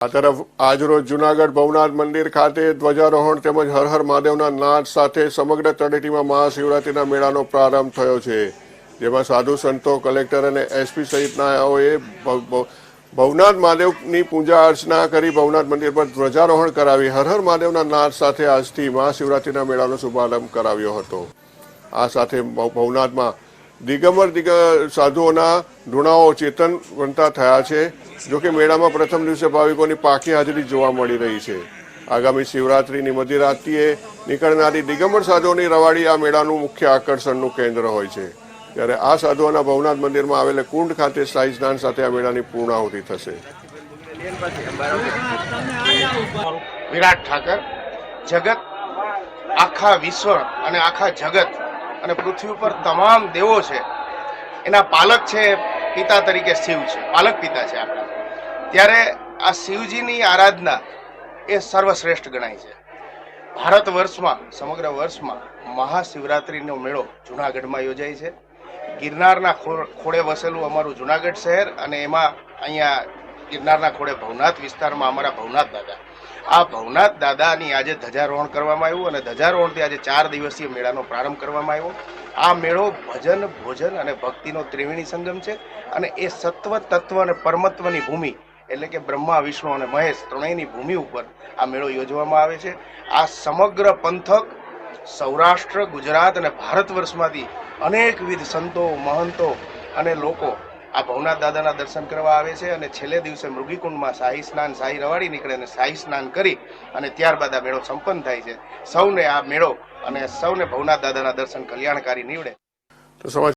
આ તરફ આજરોજ જુનાગઢ ભવનાથ મંદિર ખાતે ધ્વજારોહણ તેમજ હર હર મહાદેવના નાદ સાથે સમગ્ર તળેટીમાં મહાશિવરાત્રિના મેળાનો પ્રારંભ થયો છે. જેમાં સાધુ સંતો, કલેક્ટર અને એસપી સહિતનાઓએ ભવનાથ મહાદેવની પૂજા અર્ચના કરી ભવનાથ મંદિર પર ધ્વજારોહણ કરાવી હર હર મહાદેવના નાદ સાથે આજથી મહાશિવરાત્રિના મેળાનો શુભારંભ કરાવ્યો હતો. આ સાથે ભવનાથમાં દિગંબર દિગ સાધુઓના ધૂણાઓ બનતા થયા છે, જો કે મેળામાં પ્રથમ દિવસે ભાવિકોની પાકી હાજરી જોવા મળી રહી છે. આગામી શિવરાત્રિની મધ્યરાત્રિએ નીકળનારી દિગંબર સાધુઓની રવાડી આ મેળાનું મુખ્ય આકર્ષણનું કેન્દ્ર હોય છે. ત્યારે આ સાધુઓના ભવનાથ મંદિરમાં આવેલા કુંડ ખાતે શાહી સ્નાન સાથે આ મેળાની પૂર્ણાહુતિ થશે. વિરાટ ઠાકર, જગત, આખા વિશ્વ અને આખા જગત અને પૃથ્વી ઉપર તમામ દેવો છે, એના પાલક છે, પિતા તરીકે શિવ છે. પાલક પિતા છે આપણા. ત્યારે આ શિવજીની આરાધના એ સર્વશ્રેષ્ઠ ગણાય છે. ભારત વર્ષમાં, સમગ્ર વર્ષમાં મહાશિવરાત્રિનો મેળો જુનાગઢમાં યોજાય છે. ગિરનારના ખોળે વસેલું અમારું જુનાગઢ શહેર અને એમાં અહીંયા ગિરનારના ખોળે ભવનાથ વિસ્તારમાં અમારા ભવનાથ દાદા. આ ભવનાથ દાદાની આજે ધજારોહણ કરવામાં આવ્યું અને ધજારોહણથી આજે ચાર દિવસીય મેળાનો પ્રારંભ કરવામાં આવ્યો. આ મેળો ભજન, ભોજન અને ભક્તિનો ત્રિવેણી સંગમ છે અને એ સત્વ, તત્વ અને પરમત્વની ભૂમિ એટલે કે બ્રહ્મા, વિષ્ણુ અને મહેશ ત્રણેયની ભૂમિ ઉપર આ મેળો યોજવામાં આવે છે. આ સમગ્ર પંથક, સૌરાષ્ટ્ર, ગુજરાત અને ભારત વર્ષમાંથી અનેકવિધ સંતો, મહંતો અને લોકો આ ભવનાથ દાદાના દર્શન કરવા આવે છે અને છેલ્લે દિવસે મૃગીકુંડમાં શાહી સ્નાન, શાહી રવાડી નીકળે અને શાહી સ્નાન કરી અને ત્યારબાદ આ મેળો સંપન્ન થાય છે. સૌને આ મેળો અને સૌને ભવનાથ દાદાના દર્શન કલ્યાણકારી નીવડે.